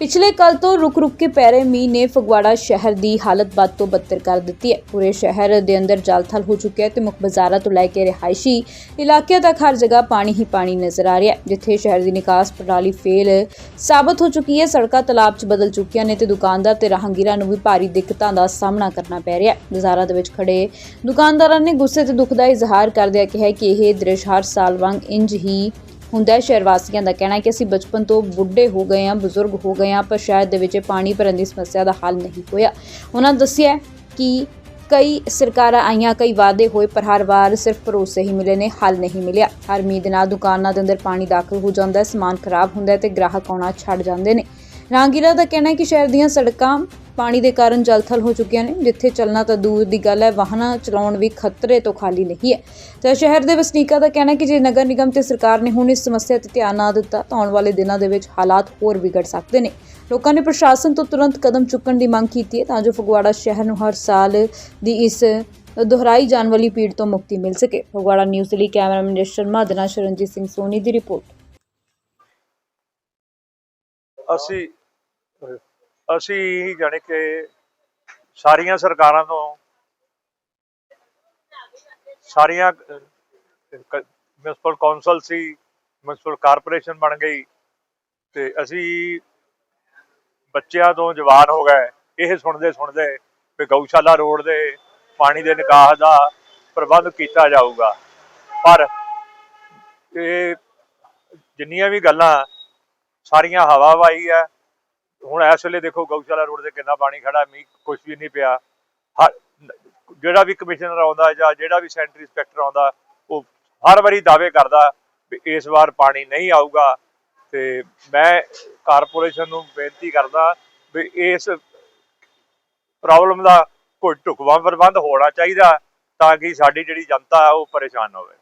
ਪਿਛਲੇ ਕੱਲ ਤੋਂ ਰੁਕ-ਰੁਕ ਕੇ ਪੈ ਰਹੇ ਮੀਂਹ ਨੇ ਫਗਵਾੜਾ ਸ਼ਹਿਰ ਦੀ ਹਾਲਤ ਬਦ ਤੋਂ ਬਦਤਰ ਕਰ ਦਿੱਤੀ ਹੈ। ਪੂਰੇ ਸ਼ਹਿਰ ਦੇ ਅੰਦਰ ਜਲਥਲ ਹੋ ਚੁੱਕਿਆ ਹੈ ਤੇ ਮੁੱਖ ਬਾਜ਼ਾਰਾਂ ਤੋਂ ਲੈ ਕੇ ਰਿਹਾਇਸ਼ੀ ਇਲਾਕਿਆਂ ਤੱਕ ਹਰ ਜਗ੍ਹਾ ਪਾਣੀ ਹੀ ਪਾਣੀ ਨਜ਼ਰ ਆ ਰਿਹਾ ਹੈ, ਜਿੱਥੇ ਸ਼ਹਿਰ ਦੀ ਨਿਕਾਸ ਪ੍ਰਣਾਲੀ ਫੇਲ ਸਾਬਤ ਹੋ ਚੁੱਕੀ ਹੈ। ਸੜਕਾਂ ਤਲਾਬ 'ਚ ਬਦਲ ਚੁੱਕੀਆਂ ਨੇ ਤੇ ਦੁਕਾਨਦਾਰ ਤੇ ਰਾਹਗੀਰਾਂ ਨੂੰ ਵੀ ਭਾਰੀ ਦਿੱਕਤਾਂ ਦਾ ਸਾਹਮਣਾ ਕਰਨਾ ਪੈ ਰਿਹਾ ਹੈ। ਬਾਜ਼ਾਰਾਂ ਦੇ ਵਿੱਚ ਖੜੇ ਦੁਕਾਨਦਾਰਾਂ ਨੇ ਗੁੱਸੇ ਤੇ ਦੁੱਖ ਦਾ ਇਜ਼ਹਾਰ ਕਰਦਿਆਂ ਕਿਹਾ ਕਿ ਇਹ ਦ੍ਰਿਸ਼ ਹਰ ਸਾਲ ਵਾਂਗ ਇੰਜ ਹੀ ਹੁੰਦਾ ਹੈ ਸ਼ਹਿਰ ਵਾਸੀਆਂ ਦਾ ਕਹਿਣਾ ਹੈ ਕਿ ਅਸੀਂ ਬਚਪਨ ਤੋਂ ਬੁੱਢੇ ਹੋ ਗਏ ਹਾਂ, ਬਜ਼ੁਰਗ ਹੋ ਗਏ ਹਾਂ, ਪਰ ਸ਼ਹਿਰ ਦੇ ਵਿੱਚ ਪਾਣੀ ਭਰਨ ਦੀ ਸਮੱਸਿਆ ਦਾ ਹੱਲ ਨਹੀਂ ਹੋਇਆ। ਉਹਨਾਂ ਦੱਸਿਆ ਕਿ ਕਈ ਸਰਕਾਰਾਂ ਆਈਆਂ, ਕਈ ਵਾਅਦੇ ਹੋਏ, ਪਰ ਹਰ ਵਾਰ ਸਿਰਫ ਭਰੋਸੇ ਹੀ ਮਿਲੇ ਨੇ, ਹੱਲ ਨਹੀਂ ਮਿਲਿਆ। ਹਰ ਉਮੀਦ ਨਾਲ ਦੁਕਾਨਾਂ ਦੇ ਅੰਦਰ ਪਾਣੀ ਦਾਖਲ ਹੋ ਜਾਂਦਾ ਹੈ, ਸਮਾਨ ਖਰਾਬ ਹੁੰਦਾ ਹੈ ਤੇ ਗ੍ਰਾਹਕ ਆਉਣਾ ਛੱਡ ਜਾਂਦੇ ਨੇ। ਰਾਂਗੀਰਾ ਦਾ ਕਹਿਣਾ ਹੈ ਕਿ ਸ਼ਹਿਰ ਦੀਆਂ ਸੜਕਾਂ ਪਾਣੀ ਦੇ ਕਾਰਨ ਜਲਥਲ ਹੋ ਚੁੱਕੀਆਂ ਨੇ, ਜਿੱਥੇ ਚੱਲਣਾ ਤਾਂ ਦੂਰ ਦੀ ਗੱਲ ਹੈ, ਵਾਹਨਾਂ ਚਲਾਉਣ ਵੀ ਖਤਰੇ ਤੋਂ ਖਾਲੀ ਨਹੀਂ ਹੈ। ਤਾਂ ਸ਼ਹਿਰ ਦੇ ਵਸਨੀਕਾਂ ਦਾ ਕਹਿਣਾ ਹੈ ਕਿ ਜੇ ਨਗਰ ਨਿਗਮ ਤੇ ਸਰਕਾਰ ਨੇ ਹੁਣ ਇਸ ਸਮੱਸਿਆ ਤੇ ਧਿਆਨ ਨਾ ਦਿੱਤਾ, ਤਾਂ ਆਉਣ ਵਾਲੇ ਦਿਨਾਂ ਦੇ ਵਿੱਚ ਹਾਲਾਤ ਹੋਰ ਵਿਗੜ ਸਕਦੇ ਨੇ। ਲੋਕਾਂ ਨੇ ਪ੍ਰਸ਼ਾਸਨ ਤੋਂ ਤੁਰੰਤ ਕਦਮ ਚੁੱਕਣ ਦੀ ਮੰਗ ਕੀਤੀ ਹੈ, ਤਾਂ ਜੋ ਫਗਵਾੜਾ ਸ਼ਹਿਰ ਨੂੰ ਹਰ ਸਾਲ ਦੀ ਇਸ ਦੁਹਰਾਈ ਜਾਣ ਵਾਲੀ ਪੀੜ ਤੋਂ ਮੁਕਤੀ ਮਿਲ ਸਕੇ। ਫਗਵਾੜਾ ਨਿਊਜ਼ ਲਈ ਕੈਮਰਾਮੈਨ ਜਸ ਸ਼ਰਮਾ ਦੇ ਨਾਲ ਸ਼ਰਨਜੀਤ ਸਿੰਘ ਸੋਨੀ ਦੀ ਰਿਪੋਰਟ। ਅਸੀਂ ਅਸੀਂ ਜਾਣੀ ਕਿ ਸਾਰੀਆਂ ਸਰਕਾਰਾਂ ਤੋਂ ਸਾਰੀਆਂ ਮਿਊਨਿਸਪਲ ਕੌਂਸਲ ਸੀ ਮਿਊਨਿਸਪਲ ਕਾਰਪੋਰੇਸ਼ਨ ਬਣ ਗਈ ਤੇ ਅਸੀਂ ਬੱਚਿਆਂ ਤੋਂ ਜਵਾਨ ਹੋ ਗਏ। ਇਹ ਸੁਣਦੇ ਸੁਣਦੇ ਵੀ ਗਊਸ਼ਾਲਾ ਰੋਡ ਦੇ ਪਾਣੀ ਦੇ ਨਿਕਾਹ ਦਾ ਪ੍ਰਬੰਧ ਕੀਤਾ ਜਾਊਗਾ। ਪਰ ਇਹ ਜਿੰਨੀਆਂ ਵੀ ਗੱਲਾਂ, ਸਾਰੀਆਂ ਹਵਾ ਵਾਈ ਹੈ ਹੁਣ ਇਸ ਵੇਲੇ ਦੇਖੋ ਗਊਸ਼ਾਲਾ ਰੋਡ ਤੇ ਕਿੰਨਾ ਪਾਣੀ ਖੜਾ, ਮੀਂਹ ਕੁਝ ਵੀ ਨਹੀਂ ਪਿਆ। ਹਰ, ਜਿਹੜਾ ਵੀ ਕਮਿਸ਼ਨਰ ਆਉਂਦਾ ਜਾਂ ਜਿਹੜਾ ਵੀ ਸੈਂਟਰੀ ਇੰਸਪੈਕਟਰ ਆਉਂਦਾ, ਉਹ ਹਰ ਵਾਰੀ ਦਾਅਵੇ ਕਰਦਾ ਵੀ ਇਸ ਵਾਰ ਪਾਣੀ ਨਹੀਂ ਆਊਗਾ। ਤੇ ਮੈਂ ਕਾਰਪੋਰੇਸ਼ਨ ਨੂੰ ਬੇਨਤੀ ਕਰਦਾ ਵੀ ਇਸ ਪ੍ਰੋਬਲਮ ਦਾ ਕੋਈ ਢੁਕਵਾਂ ਪ੍ਰਬੰਧ ਹੋਣਾ ਚਾਹੀਦਾ ਤਾਂ ਕਿ ਸਾਡੀ ਜਿਹੜੀ ਜਨਤਾ ਉਹ ਪਰੇਸ਼ਾਨ ਨਾ ਹੋਵੇ।